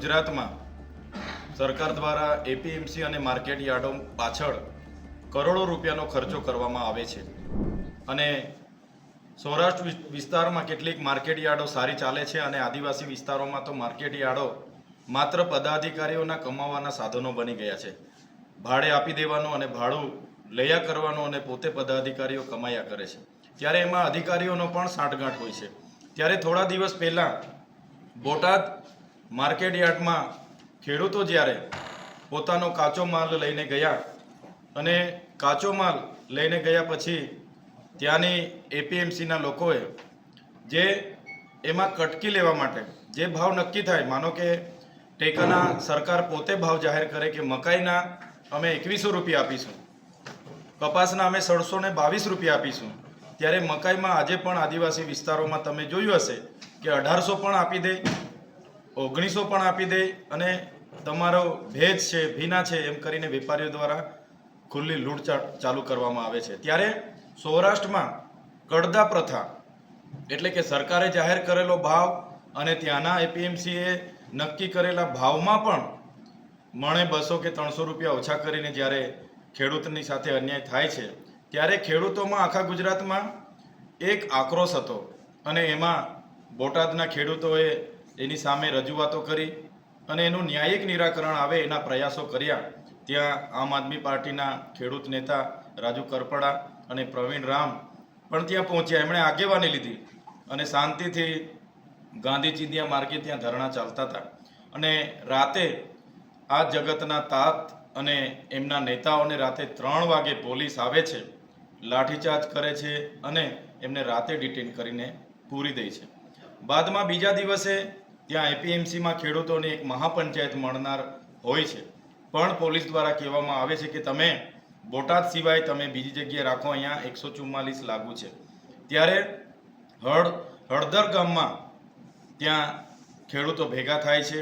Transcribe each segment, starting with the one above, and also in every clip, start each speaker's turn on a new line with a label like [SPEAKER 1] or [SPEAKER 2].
[SPEAKER 1] ગુજરાતમાં સરકાર દ્વારા એપીએમસી અને માર્કેટ યાર્ડો પાછળ કરોડો રૂપિયાનો ખર્ચો કરવામાં આવે છે. અને સૌરાષ્ટ્ર વિસ્તારમાં કેટલીક માર્કેટ યાર્ડો સારી ચાલે છે અને આદિવાસી વિસ્તારોમાં તો માર્કેટ યાર્ડો માત્ર પદાધિકારીઓના કમાવાના સાધનો બની ગયા છે. ભાડે આપી દેવાનું અને ભાડું લયા કરવાનું અને પોતે પદાધિકારીઓ કમાયા કરે છે. ત્યારે એમાં અધિકારીઓનો પણ સાંઠગાંઠ હોય છે. ત્યારે થોડા દિવસ પહેલાં બોટાદ માર્કેટ યાર્ડમાં ખેડૂતો જ્યારે પોતાનો કાચો માલ લઈને ગયા અને કાચો માલ લઈને ગયા પછી ત્યાંની એપીએમસીના લોકોએ જે એમાં કટકી લેવા માટે જે ભાવ નક્કી થાય, માનો કે ટેકાના સરકાર પોતે ભાવ જાહેર કરે કે મકાઈના અમે એકવીસો રૂપિયા આપીશું, કપાસના અમે સડસો ને બાવીસ રૂપિયા આપીશું, ત્યારે મકાઈમાં આજે પણ આદિવાસી વિસ્તારોમાં તમે જોયું હશે કે અઢારસો પણ આપી દે ઓગણીસો પણ આપી દે અને તમારો ભેજ છે, ભીના છે એમ કરીને વેપારીઓ દ્વારા ખુલ્લી લૂંટચાટ ચાલુ કરવામાં આવે છે. ત્યારે સૌરાષ્ટ્રમાં કડદા પ્રથા એટલે કે સરકારે જાહેર કરેલો ભાવ અને ત્યાંના એપીએમસીએ નક્કી કરેલા ભાવમાં પણ મણે બસો કે ત્રણસો રૂપિયા ઓછા કરીને જ્યારે ખેડૂતની સાથે અન્યાય થાય છે, ત્યારે ખેડૂતોમાં આખા ગુજરાતમાં એક આક્રોશ હતો અને એમાં બોટાદના ખેડૂતોએ એની સામે રજૂઆતો કરી અને એનું ન્યાયિક નિરાકરણ આવે એના પ્રયાસો કર્યા. ત્યાં આમ આદમી પાર્ટીના ખેડૂત નેતા રાજુ કરપડા અને પ્રવીણ રામ પણ ત્યાં પહોંચ્યા. એમણે આગેવાની લીધી અને શાંતિથી ગાંધી ચિંધ્યા માર્ગે ત્યાં ધરણા ચાલતા હતા. અને રાતે આ જગતના તાત અને એમના નેતાઓને રાતે ત્રણ વાગે પોલીસ આવે છે, લાઠીચાર્જ કરે છે અને એમને રાતે ડિટેન કરીને પૂરી દે છે. બાદમાં બીજા દિવસે ત્યાં એપીએમસીમાં ખેડૂતોને એક મહાપંચાયત મળનાર હોય છે. પણ પોલીસ દ્વારા કહેવામાં આવે છે કે તમે બોટાદ સિવાય તમે બીજી જગ્યાએ રાખો, અહીંયા એકસો ચુમ્માલીસ લાગુ છે. ત્યારે હળ, હળદર ગામમાં ત્યાં ખેડૂતો ભેગા થાય છે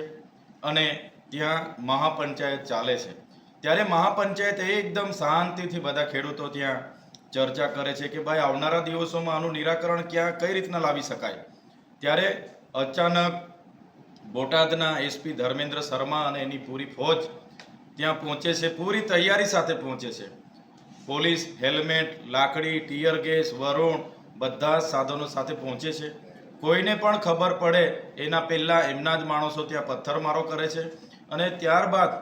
[SPEAKER 1] અને ત્યાં મહાપંચાયત ચાલે છે. ત્યારે મહાપંચાયત એકદમ શાંતિથી બધા ખેડૂતો ત્યાં ચર્ચા કરે છે કે ભાઈ આવનારા દિવસોમાં આનું નિરાકરણ ક્યાં, કઈ રીતના લાવી શકાય? ત્યારે અચાનક બોટાદના એસપી ધર્મેન્દ્ર શર્મા અને એની પૂરી ફોજ ત્યાં પહોંચે છે. પૂરી તૈયારી સાથે પહોંચે છે. પોલીસ, હેલ્મેટ, લાકડી, ટીયર ગેસ, વરુણ બધા સાધનો સાથે પહોંચે છે. કોઈને પણ ખબર પડે એના પહેલાં એમના જ માણસો ત્યાં પથ્થરમારો કરે છે અને ત્યારબાદ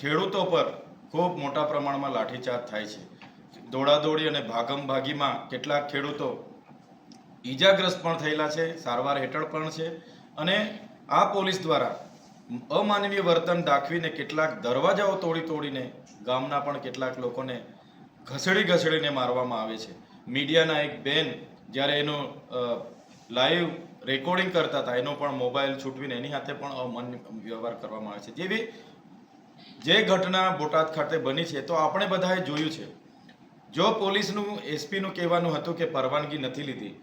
[SPEAKER 1] ખેડૂતો પર ખૂબ મોટા પ્રમાણમાં લાઠીચાર્જ થાય છે. દોડાદોડી અને ભાગમ ભાગીમાં કેટલાક ખેડૂતો ઈજાગ્રસ્ત પણ થયેલા છે. સારવાર હેઠળ પણ છે. અને આ પોલીસ દ્વારા અમાનવીય વર્તન દાખવીને કેટલાક દરવાજાઓ તોડી તોડીને ગામના પણ કેટલાક લોકોને ઘસડી ઘસડીને મારવામાં આવે છે. મીડિયાના એક બેન જ્યારે એનું લાઈવ રેકોર્ડિંગ કરતા હતા, એનો પણ મોબાઈલ છૂટવીને એની હાથે પણ અમાન્ય વ્યવહાર કરવામાં આવે છે. જેવી જે ઘટના બોટાદ ખાતે બની છે, તો આપણે બધાએ જોયું છે. જો પોલીસનું, એસપીનું કહેવાનું હતું કે પરવાનગી નથી લીધી,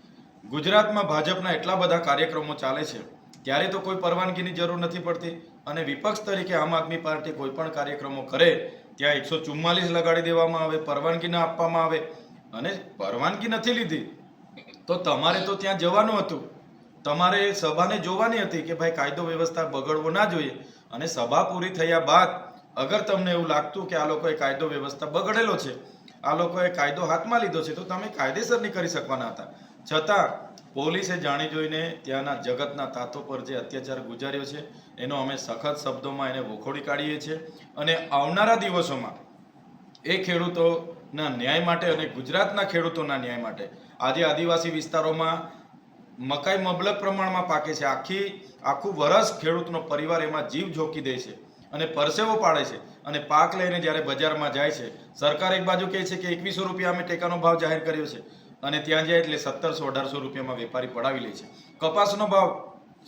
[SPEAKER 1] ગુજરાતમાં ભાજપના એટલા બધા કાર્યક્રમો ચાલે છે ત્યારે તો કોઈ પરવાનગીની જરૂર નથી પડતી અને વિપક્ષ તરીકે આમ આદમી પાર્ટી કોઈ પણ કાર્યક્રમો કરે, ત્યાં એકસો ચુમ્માલીસ લગાડી દેવામાં આવે, પરવાનગી ના આપવામાં આવે અને પરવાનગી નથી લીધી, તો તમારે તો ત્યાં જવાનું હતું. તમારે સભાને જોવાની હતી કે ભાઈ કાયદો વ્યવસ્થા બગડવો ના જોઈએ અને સભા પૂરી થયા બાદ અગર તમને એવું લાગતું કે આ લોકોએ કાયદો વ્યવસ્થા બગડેલો છે, આ લોકોએ કાયદો હાથમાં લીધો છે, તો તમે કાયદેસર નહીં કરી શકવાના હતા. છતાં પોલીસે જાણી જોઈને ત્યાંના જગતના તાતો પર જે અત્યાચાર ગુજાર્યો છે, એનો અમે સખત શબ્દોમાં એને વખોડી કાઢીએ છીએ અને આવનારા દિવસોમાં એ ખેડૂતોના ન્યાય માટે અને ગુજરાતના ખેડૂતોના ન્યાય માટે આજે આદિવાસી વિસ્તારોમાં મકાઈ મબલક પ્રમાણમાં પાકે છે. આખી, આખું વરસ ખેડૂતનો પરિવાર એમાં જીવ ઝોકી દે છે અને પરસેવો પાડે છે અને પાક લઈને જ્યારે બજારમાં જાય છે, સરકાર એક બાજુ કહે છે કે એકવીસો રૂપિયા અમે ટેકાનો ભાવ જાહેર કર્યો છે. અને ત્યાં જાય એટલે સત્તરસો, અઢારસો રૂપિયામાં વેપારી પડાવી લે છે. કપાસનો ભાવ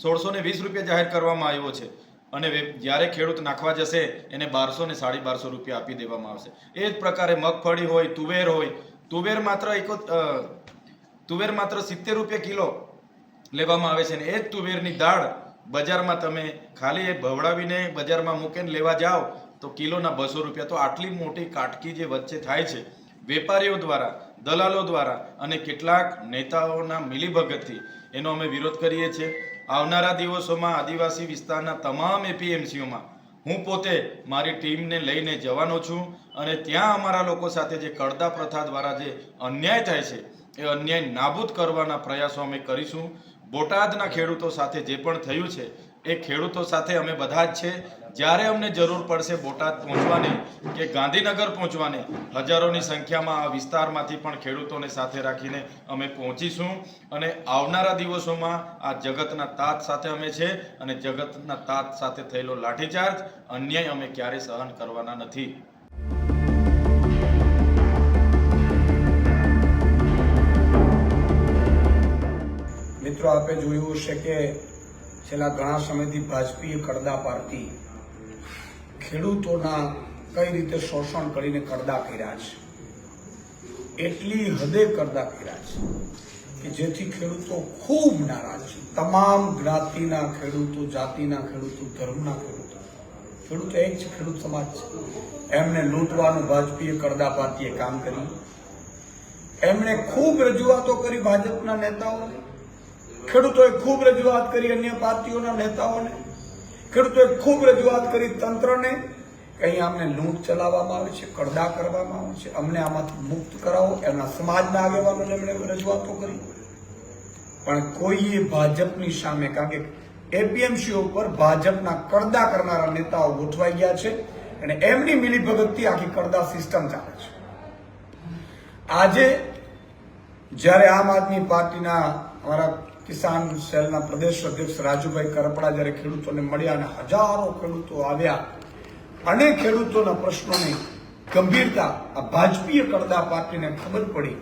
[SPEAKER 1] સોળસો ને વીસ રૂપિયા જાહેર કરવામાં આવ્યો છે અને જ્યારે ખેડૂત નાખવા જશે, એને બારસો ને સાડી બારસો રૂપિયા આપી દેવામાં આવશે. એ જ પ્રકારે મગફળી હોય, તુવેર હોય, તુવેર માત્ર એકો તુવેર માત્ર સિત્તેર રૂપિયા કિલો લેવામાં આવે છે ને એ જ તુવેરની દાળ બજારમાં તમે ખાલી એ ભવડાવીને બજારમાં મૂકીને લેવા જાઓ, તો કિલોના બસો રૂપિયા. તો આટલી મોટી કાટકી જે વચ્ચે થાય છે વેપારીઓ દ્વારા, દલાલો દ્વારા અને કેટલાક નેતાઓના મિલીભગતથી એનો અમે વિરોધ કરીએ છીએ. આવનારા દિવસોમાં આદિવાસી વિસ્તારના તમામ એપીએમસીઓમાં હું પોતે મારી ટીમને લઈને જવાનો છું અને ત્યાં અમારા લોકો સાથે જે કડદા પ્રથા દ્વારા જે અન્યાય થાય છે, એ અન્યાય નાબૂદ કરવાના પ્રયાસો અમે કરીશું. બોટાદના ખેડૂતો સાથે જે પણ થયું છે, એ ખેડૂતો સાથે અમે બધા જ છે. જ્યારે અમને જરૂર પડશે બોટાદ પહોંચવાની કે ગાંધીનગર પહોંચવાની, હજારોની સંખ્યામાં આ વિસ્તારમાંથી પણ ખેડૂતોને સાથે રાખીને અમે પહોંચીશું અને આવનારા દિવસોમાં આ જગતના તાત સાથે અમે છે અને જગતના તાત સાથે થયેલો લાઠીચાર્જ અન્યાય અમે ક્યારેય સહન કરવાના નથી.
[SPEAKER 2] મિત્રો, આપે જોયું હશે કે છેલ્લા ઘણા સમયથી ભાજપીએ કરદા પાર્ટી ખેડૂતોના કઈ રીતે શોષણ કરીને કરદા કર્યા છે? એટલી હદે કરદા કર્યા છે કે જેથી ખેડૂતો ખૂબ નારાજ છે. તમામ જ્ઞાતિના ખેડૂતો, જાતિના ખેડૂતો, ધર્મના ખેડૂતો. ખેડૂતો એક છે ખેડૂત સમાજ છે. એમને લૂંટવાનું ભાજપીએ કરદા પાર્ટીએ કામ કર્યું. એમણે ખૂબ રજૂઆતો કરી ભાજપના નેતાઓને. ખેડૂતોએ ખૂબ રજૂઆત કરી અન્ય પાર્ટીઓના નેતાઓને. ખેડૂતોએ ખૂબ રજૂઆત કરી તંત્રને કે અહીંયા અમને લૂંટ ચલાવવામાં આવે છે કડદા કરવામાં આવે છે. અમને આમાંથી મુક્ત કરાવો. એમના સમાજના આગેવાનોને એમણે રજૂઆતો કરી. પણ કોઈએ ભાજપની સામે, કારણ કે એપીએમસી ઉપર ભાજપના કડદા કરનારા નેતાઓ ગોઠવાઈ ગયા છે અને એમની મિલીભગતથી આખી કડદા સિસ્ટમ ચાલે છે. આજે જ્યારે આમ આદમી પાર્ટીના અમારા કિસાન સેલના પ્રદેશ અધ્યક્ષ રાજુભાઈ કરપડા જ્યારે ખેડૂતોને મળ્યા અને હજારો ખેડૂતો આવ્યા, અને ખેડૂતોના પ્રશ્નોની ગંભીરતા આ ભાજપીય કરદા પાર્ટીને ખબર પડી.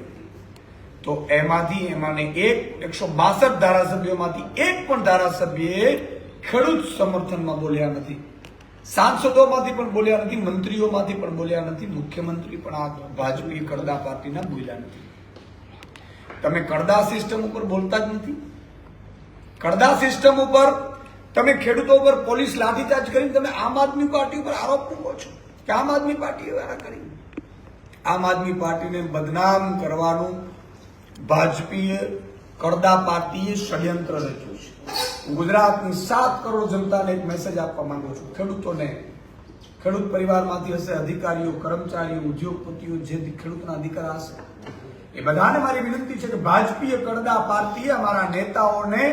[SPEAKER 2] તો એમાંથી એમાંને એક એકસો બાસઠ ધારાસભ્યોમાંથી એક પણ ધારાસભ્યએ ખેડૂત સમર્થનમાં બોલ્યા નથી. સાંસદોમાંથી પણ બોલ્યા નથી, મંત્રીઓમાંથી પણ બોલ્યા નથી, મુખ્યમંત્રી પણ આ ભાજપી કરદા પાર્ટીના બોલ્યા નથી. તમે કડદા સિસ્ટમ ઉપર બોલતા જ નથી. કડદા સિસ્ટમ ઉપર તમે ખેડૂતો ઉપર પોલીસ લાઠીચાર્જ કરીને તમે આમ આદમી પાર્ટી ઉપર આરોપ મૂકો છો કે આમ આદમી પાર્ટીએ વારા કરી. આમ આદમી પાર્ટીને બદનામ કરવાનું ભાજપીએ કડદા પાર્ટીએ ષડયંત્ર રચ્યું છે. હું ગુજરાતની સાત કરોડ જનતાને એક મેસેજ આપવા માંગુ છું. ખેડૂતોને, ખેડૂત પરિવારમાંથી હશે અધિકારીઓ, કર્મચારીઓ, ઉદ્યોગપતિઓ જે ખેડૂતના અધિકાર હશે. એ બધાને મારી વિનંતી છે કે ભાજપીય કરદા પાર્ટીએ અમારા નેતાઓને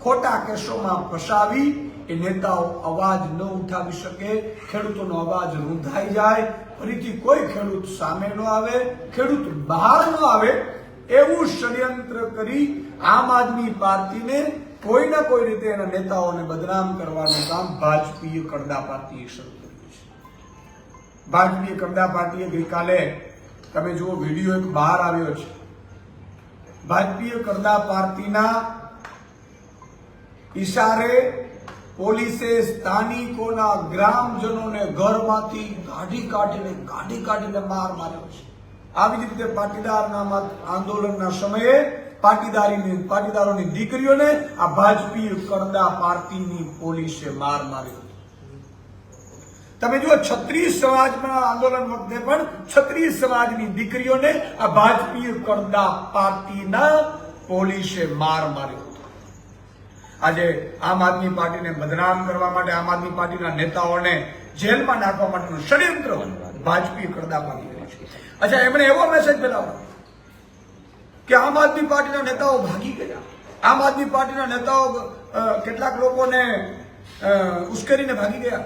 [SPEAKER 2] ખોટા કેસોમાં ફસાવી, એ નેતાઓ અવાજ ન ઉઠાવી શકે, ખેડૂતોનો અવાજ રૂંધાઈ જાય, ફરીથી કોઈ ખેડૂત સામે ન આવે, ખેડૂત બહાર ન આવે, એવું ષડયંત્ર કરી આમ આદમી પાર્ટીને કોઈ ના કોઈ રીતે એના નેતાઓને બદનામ કરવાનું કામ ભાજપીય કરદા પાર્ટીએ શરૂ કર્યું છે. ભાજપીય કરદા પાર્ટીએ ગઈકાલે તમે જુઓ, વીડિયો એક બહાર આવ્યો છે. ભારતીય કરદા પાર્ટીના ઈશારે પોલીસે સ્થાનિકોના ગ્રામજનોને ઘરમાંથી ગાડી કાઢીને ગાડી કાઢીને માર માર્યો છે. આવી જ રીતે પાટીદારના આંદોલનના સમયે પાટીદારીની, પાટીદારોની દીકરીઓને આ ભાજપી કરદા પાર્ટીની પોલીસે માર માર્યો. તમે જુઓ, છત્રીસ સમાજના આંદોલન વખતે પણ છત્રીસ સમાજની દીકરીઓને આ ભાજપીય કરદા પાર્ટીના પોલીસે માર માર્યો આજે આમ આદમી પાર્ટીને બદનામ કરવા માટે આમ આદમી પાર્ટીના નેતાઓને જેલમાં નાખવા માટેનું ષડયંત્ર ભાજપી કરદા પાડી રહ્યું છે. અચ્છા, એમણે એવો મેસેજ ફેલાવ્યો કે આમ આદમી પાર્ટીના નેતાઓ ભાગી ગયા. આમ આદમી પાર્ટીના નેતાઓ કેટલાક લોકોને ઉશ્કેરીને ભાગી ગયા.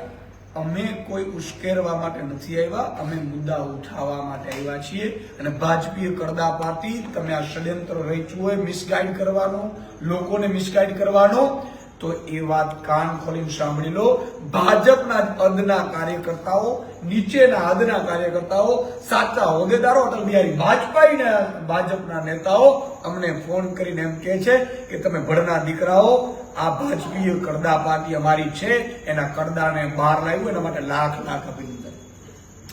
[SPEAKER 2] અમે કોઈ ઉશ્કેરવા માટે નથી આવ્યા. અમે મુદ્દા ઉઠાવવા માટે આવ્યા છીએ. અને ભાજપીય કરદા પાર્ટી, તમે આ ષડયંત્ર રચ્યું હોય મિસગાઈડ કરવાનો, લોકોને મિસગાઈડ કરવાનો તો એ વાત કાન ખોલીને સાંભળી લો. ભાજપના અદના કાર્યકર્તાઓ, નીચેના અદના કાર્યકર્તાઓ, સાચા હોદ્દેદારો અટલ બિહારી વાજપેયીના ભાજપના નેતાઓ અમને ફોન કરીને એમ કહે છે કે તમે ભણના દીકરાઓ, આ ભાજપીય કરદા પાર્ટી અમારી છે, એના કરદાને બહાર લાવ્યું, એના માટે લાખ લાખ અભિનંદન.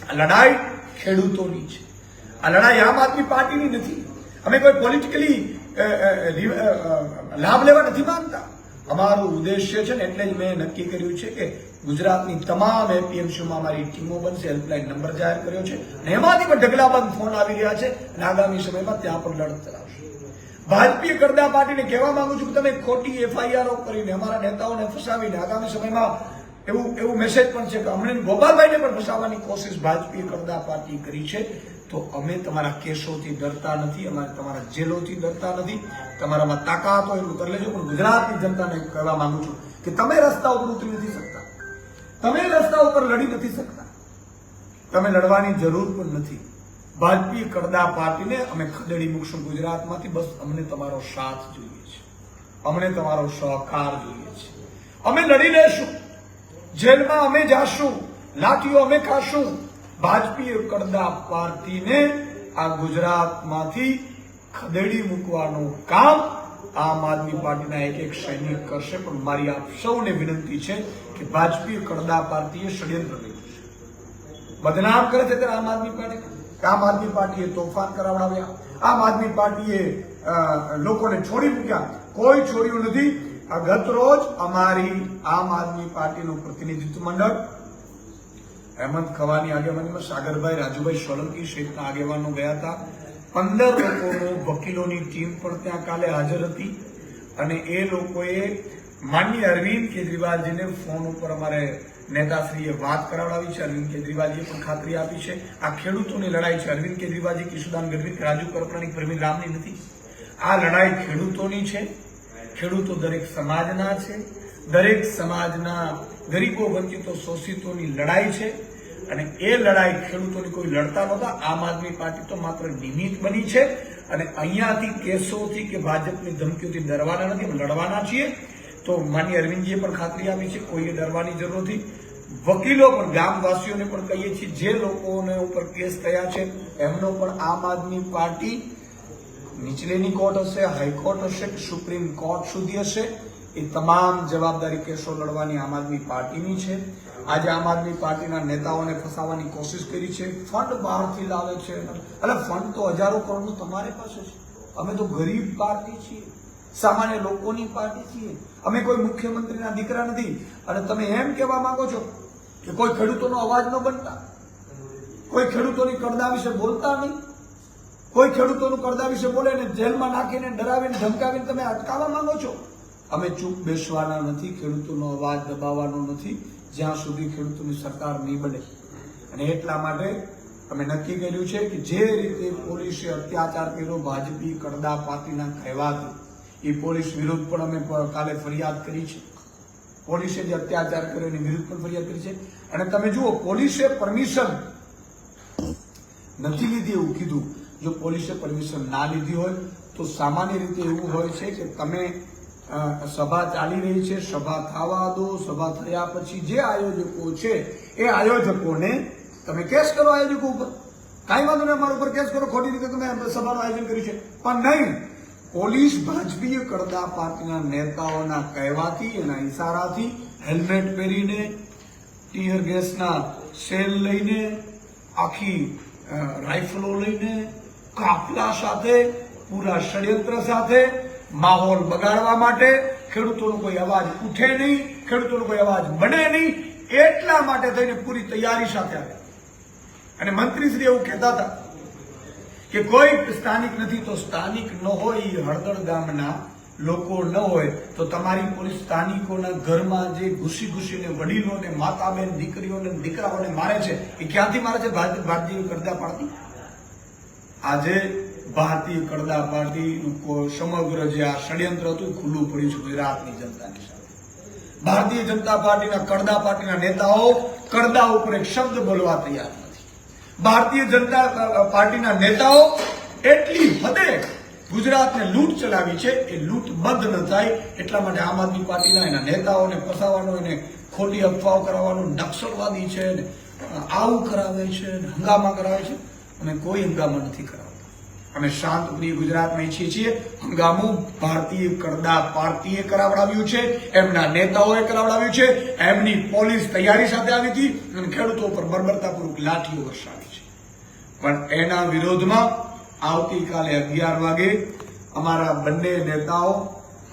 [SPEAKER 2] આ લડાઈ ખેડૂતોની છે. આ લડાઈ આમ આદમી પાર્ટીની નથી. અમે કોઈ પોલિટિકલી લાભ લેવા નથી માંગતા. અમારું ઉદ્દેશ્ય છે ને એટલે જ મેં નક્કી કર્યું છે કે ગુજરાતની તમામ એપીએમસીમાં અમારી ટીમો બનશે હેલ્પલાઇન નંબર જાહેર કર્યો છે અને એમાંથી પણ ઢગલાબંધ ફોન આવી રહ્યા છે અને આગામી સમયમાં ત્યાં પણ લડત ચલાવશે ભાજપીય કરદા પાર્ટીને કહેવા માંગુ છું કે તમે ખોટી એફઆઈઆરો કરીને અમારા નેતાઓને ફસાવીને આગામી સમયમાં એવું એવું મેસેજ પણ છે કે અમને ગોપાલભાઈને પણ ફસાવવાની કોશિશ ભાજપીય કરદા પાર્ટી કરી છે. તો અમે તમારા કેસોથી ડરતા નથી, અમારે તમારા જેલોથી ડરતા નથી. તમારામાં તાકાત હોય એટલું કરી લેજો, પણ ગુજરાતની જનતાને કહેવા માંગુ છું કે તમે રસ્તા ઉપર ઉતરી નથી શકતા. તમે રસ્તા ઉપર લડી નથી શકતા. તમે લડવાની જરૂર પણ નથી. ભાજપી કરદા પાર્ટીને અમે ખદેડી મૂકશું ગુજરાતમાંથી. બસ અમને તમારો સાથ જોઈએ છે. અમને તમારો સહકાર જોઈએ છે. અમે લડી લેશું. જેલમાં અમે જાશું. લાઠીઓ અમે ખાશું. ભાજપી કરદા પાર્ટીને આ ગુજરાતમાંથી ખદેડી મૂકવાનું કામ આમ આદમી પાર્ટીના એક એક સૈનિક કરશે. પણ મારી આપ સૌને વિનંતી છે કે ભાજપી કરદા પાર્ટીએ ષડયંત્ર કર્યું છે. બદનામ કરે છે ત્યારે આમ આદમી પાર્ટી. આમ આદમી પાર્ટીએ તોફાન કરાવડાવ્યા. આમ આદમી પાર્ટીએ લોકોને છોડી મૂક્યા. કોઈ છોડ્યું નથી. ગત રોજ અમારી આમ આદમી પાર્ટીનું પ્રતિનિધિત્વ મંડળ હેમંત ખવાની આગેવાનીમાં સાગરભાઈ રાજુભાઈ સોલંકી સહિતના આગેવાનો ગયા હતા. પંદર લોકોનો વકીલોની ટીમ પણ ત્યાં કાલે હાજર હતી અને એ લોકોએ માનનીય અરવિંદ કેજરીવાલજીને ફોન ઉપર અમારે નેતાશ્રીએ વાત કરાવડાવી છે. અરવિંદ કેજરીવાલજીએ પણ ખાતરી આપી છે. આ ખેડૂતોની લડાઈ છે. અરવિંદ કેજરીવાલજી, કિશુદાન ગઢવી, રાજુ કરપડાની પ્રવીણ રામની નથી. આ લડાઈ ખેડૂતોની છે. ખેડૂતો દરેક સમાજના છે. દરેક સમાજના ગરીબો વંચિતો શોષિતોની લડાઈ છે. અને એ લડાઈ ખેડૂતોની કોઈ લડતા નહોતા. આમ આદમી પાર્ટી તો માત્ર નિમિત્ત બની છે અને અહીંયાથી કેસોથી કે ભાજપની ધમકીઓથી ડરવાના નથી લડવાના છીએ. તો માન્ય અરવિંદજીએ પણ ખાતરી આપી છે કોઈએ ડરવાની જરૂર નથી. વકીલો પણ, ગામવાસીઓને પણ કહીએ છીએ, જે લોકોને ઉપર કેસ થયા છે, એમનો પણ આમ આદમી પાર્ટી નીચલેની કોર્ટ હશે, હાઈકોર્ટ હશે કે સુપ્રીમ કોર્ટ સુધી હશે. એ તમામ જવાબદારી કેસો લડવાની આમ આદમી પાર્ટીની છે. આજે આમ આદમી પાર્ટીના નેતાઓને ફસાવવાની કોશિશ કરી છે. ફંડ બહારથી લાવે છે. એટલે ફંડ તો હજારો કરોડનું તમારી પાસે છે. અમે તો ગરીબ પાર્ટી છીએ. સામાન્ય લોકોની પાર્ટી છીએ. અમે કોઈ મુખ્યમંત્રીના દીકરા નથી. અને તમે એમ કહેવા માંગો છો કે કોઈ ખેડૂતોનો અવાજ ન બનતા? કોઈ ખેડૂતોની કરદા વિશે બોલતા નહીં? કોઈ ખેડૂતોનું કરદા વિશે બોલે ને જેલમાં નાખીને ડરાવીને ધમકાવીને તમે અટકાવવા માંગો છો? અમે ચૂપ બેસવાના નથી, ખેડૂતોનો અવાજ દબાવવાનો નથી, જ્યાં સુધી ખેડૂતોની સરકાર નહીં બને. અને એટલા માટે અમે નક્કી કર્યું છે કે જે રીતે પોલીસે અત્યાચાર કર્યો, ભાજપી કરદા પાર્ટીના કહેવાથી, એ પોલીસ વિરુદ્ધ પણ અમે કાલે ફરિયાદ કરી છે. પોલીસે જે અત્યાચાર કર્યો, એની વિરુદ્ધ પણ ફરિયાદ કરી છે. અને તમે જુઓ, પોલીસે પરમિશન નથી લીધી એવું કીધું. જો પોલીસે પરમિશન ના લીધી હોય, તો સામાન્ય રીતે એવું હોય છે કે તમે સભા ચાલી રહી છે, સભા થવા દો, સભા થયા પછી જે આયોજકો છે, એ આયોજકોને તમે કેસ કરો આયોજકો ઉપર. કાંઈ વાંધો નહીં, અમારા ઉપર કેસ કરો, ખોટી રીતે તમે સભાનું આયોજન કર્યું છે. પણ નહીં, પોલીસ ભાજપીય કરતા પાર્ટીના નેતાઓના કહેવાથી, એના ઇશારાથી હેલ્મેટ પહેરીને, ટીયર ગેસના સેલ લઈને, આખી રાઇફલો લઈને, કાફલા સાથે, પૂરા ષડયંત્ર સાથે માહોલ બગાડવા માટે ખેડૂતોનો કોઈ અવાજ ઉઠે નહીં, ખેડૂતોનો કોઈ અવાજ બને નહીં, એટલા માટે થઈને પૂરી તૈયારી સાથે આવે અને મંત્રીશ્રી એવું કહેતા હતા કે કોઈ સ્થાનિક નથી તો સ્થાનિક ન હોય હળદર ગામના લોકો ન હોય, તો તમારી પોલીસ સ્થાનિકોના ઘરમાં જે ઘૂસી ઘૂસીને વડીલોને માતા બેન દીકરીઓને, દીકરાઓને મારે છે, એ ક્યાંથી મારે છે? ભારત- ભારતીય કરતા પાડતી? આજે ભારતીય કડદા પાર્ટીનું સમગ્ર જે આ ષડયંત્ર હતું ખુલ્લું પડ્યું છે ગુજરાતની જનતાની સામે. ભારતીય જનતા પાર્ટીના કડદા પાર્ટીના નેતાઓ કરદા ઉપર એક શબ્દ બોલવા તૈયાર નથી. ભારતીય જનતા પાર્ટીના નેતાઓ એટલી હદે ગુજરાતને લૂંટ ચલાવી છે એ લૂંટ બંધ ન થાય એટલા માટે આમ આદમી પાર્ટીના એના નેતાઓને ફસાવાનો એને ખોટી અફવાઓ કરાવવાનો નક્સલવાદી છે આવું કરાવે છે હંગામા કરાવે છે અને કોઈ હંગામા નથી કરાવતા. અમે શાંતપ્રિય ગુજરાતમાં ઈચ્છીએ છીએ, હંગામું ભારતીય કરદા પાર્ટીએ કરાવડાવ્યું છે, એમના નેતાઓએ કરાવડાવ્યું છે, એમની પોલીસ તૈયારી સાથે આવી હતી અને ખેડૂતો પર બર્બરતાપૂર્વક લાઠીઓ વરસાવી છે. પણ એના વિરોધમાં આવતીકાલે અગિયાર વાગે અમારા બંને નેતાઓ,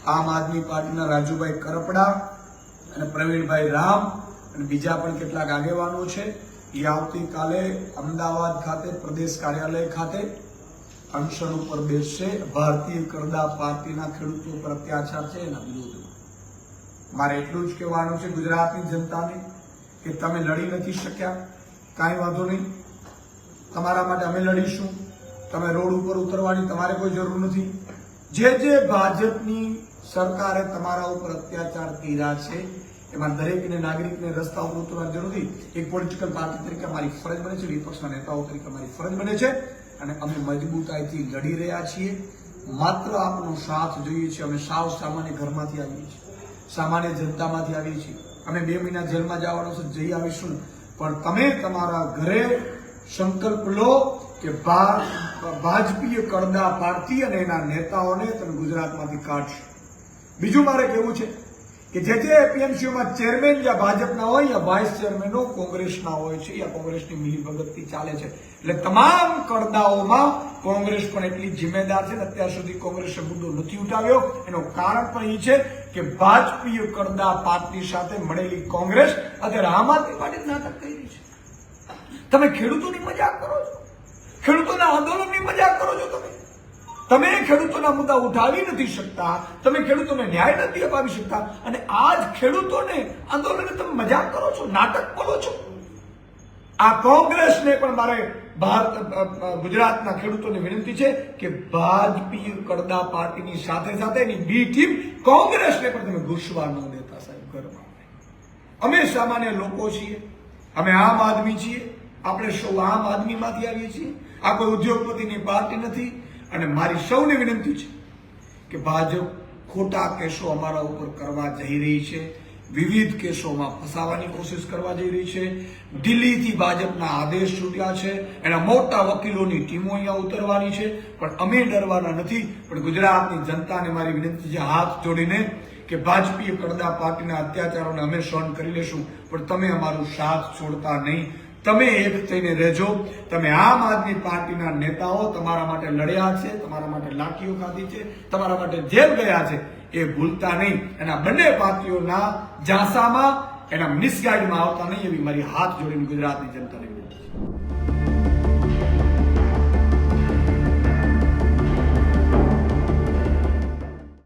[SPEAKER 2] આમ આદમી પાર્ટીના રાજુભાઈ કરપડા અને પ્રવીણભાઈ રામ અને બીજા પણ કેટલાક આગેવાનો છે, એ આવતીકાલે અમદાવાદ ખાતે પ્રદેશ કાર્યાલય ખાતે અનશન ઉપર બેસશે, ભારતીય કરદા પાર્ટીના ખેડૂતો પર અત્યાચાર છે એના વિરોધમાં. મારે એટલું જ કહેવાનું છે ગુજરાતની જનતાને કે તમે લડી નથી શક્યા, કાંઈ વાંધો નહીં. તમારા માટે અમે લડીશું. તમે રોડ ઉપર ઉતરવાની તમારે કોઈ જરૂર નથી. જે જે ભાજપની સરકારે તમારા ઉપર અત્યાચાર કર્યા છે, એમાં દરેકને નાગરિકને રસ્તા ઉપર ઉતરવાની જરૂર નથી. એક પોલિટિકલ પાર્ટી તરીકે અમારી ફરજ બને છે, વિપક્ષના નેતાઓ તરીકે અમારી ફરજ બને છે. અને અમે મજબૂતાઈથી લડી રહ્યા છીએ. માત્ર આપનો સાથ જોઈએ છીએ. અમે સાવ સામાન્ય ઘરમાંથી આવીએ છીએ. સામાન્ય જનતામાંથી આવીએ છીએ. અમે બે મહિના જેલમાં જવાનું છે, જઈ આવીશું. પણ તમે તમારા ઘરે સંકલ્પ લો કે ભાજપીય કડદા પાર્ટી અને એના નેતાઓને તમે ગુજરાતમાંથી કાઢશો. બીજું મારે કહેવું છે કે જે જે એપીએમસીઓમાં ચેરમેન યા ભાજપના હોય યા વાઇસ ચેરમેનો કોંગ્રેસના હોય છે. યા કોંગ્રેસની મિલીભગતથી ચાલે છે. એટલે તમામ કરદાઓમાં કોંગ્રેસ પણ એટલી જિમ્મેદાર છે અત્યાર સુધી કોંગ્રેસે મુદ્દો નથી ઉઠાવ્યો. એનું કારણ પણ એ છે કે ભાજપીય કરદા પાર્ટી સાથે મળેલી કોંગ્રેસ અત્યારે આમ આદમી પાર્ટી નાટક કરી રહી છે. તમે ખેડૂતોની મજાક કરો છો? ખેડૂતોના આંદોલનની મજાક કરો છો તમે? તમે ખેડૂતોના મુદ્દા ઉઠાવી નથી શકતા, તમે ખેડૂતોને ન્યાય નથી અપાવી શકતા અને આજ ખેડૂતોને આંદોલનને તમે મજાક કરો છો, નાટક બોલો છો? આ કોંગ્રેસને પણ મારે ભારત ગુજરાતના ખેડૂતોને વિનંતી છે કે ભાજપી કડદા પાર્ટીની સાથે સાથે એની બી ટીમ કોંગ્રેસને પણ તમે ઘૂસવા ન દેતા સાહેબ, ઘરમાં. અમે સામાન્ય લોકો છીએ, અમે આમ આદમી છીએ, આપણે સૌ આમ આદમીમાંથી આવીએ છીએ. આ કોઈ ઉદ્યોગપતિની પાર્ટી નથી અને મારી સૌને વિનંતી છે કે ભાજપ ખોટા કેસો અમારા ઉપર કરવા જઈ રહી છે, વિવિધ કેસોમાં ફસાવાની કોશિશ કરવા જઈ રહી છે, દિલ્હીથી ભાજપના આદેશ છૂટ્યા છે, એના મોટા વકીલોની ટીમો અહીંયા ઉતરવાની છે, પણ અમે ડરવાના નથી, પણ ગુજરાતની જનતાને મારી વિનંતી છે, હાથ જોડીને કે ભાજપીય કડદા પાર્ટીના અત્યાચારોને અમે સહન કરી લેશું, પણ તમે અમારું સાથ છોડતા નહીં. તમે એક થઈને રહેજો. તમે આમ આદમી પાર્ટીના નેતાઓ તમારા માટે લડ્યા છે, તમારા માટે લાઠીઓ ખાધી છે, તમારા માટે જેલ ગયા છે, એ ભૂલતા નહીં. એના બંને પાર્ટીઓના જાસામાં એના મિસગાઈડમાં આવતા નહીં એવી મારી હાથ જોડીને ગુજરાતની જનતાને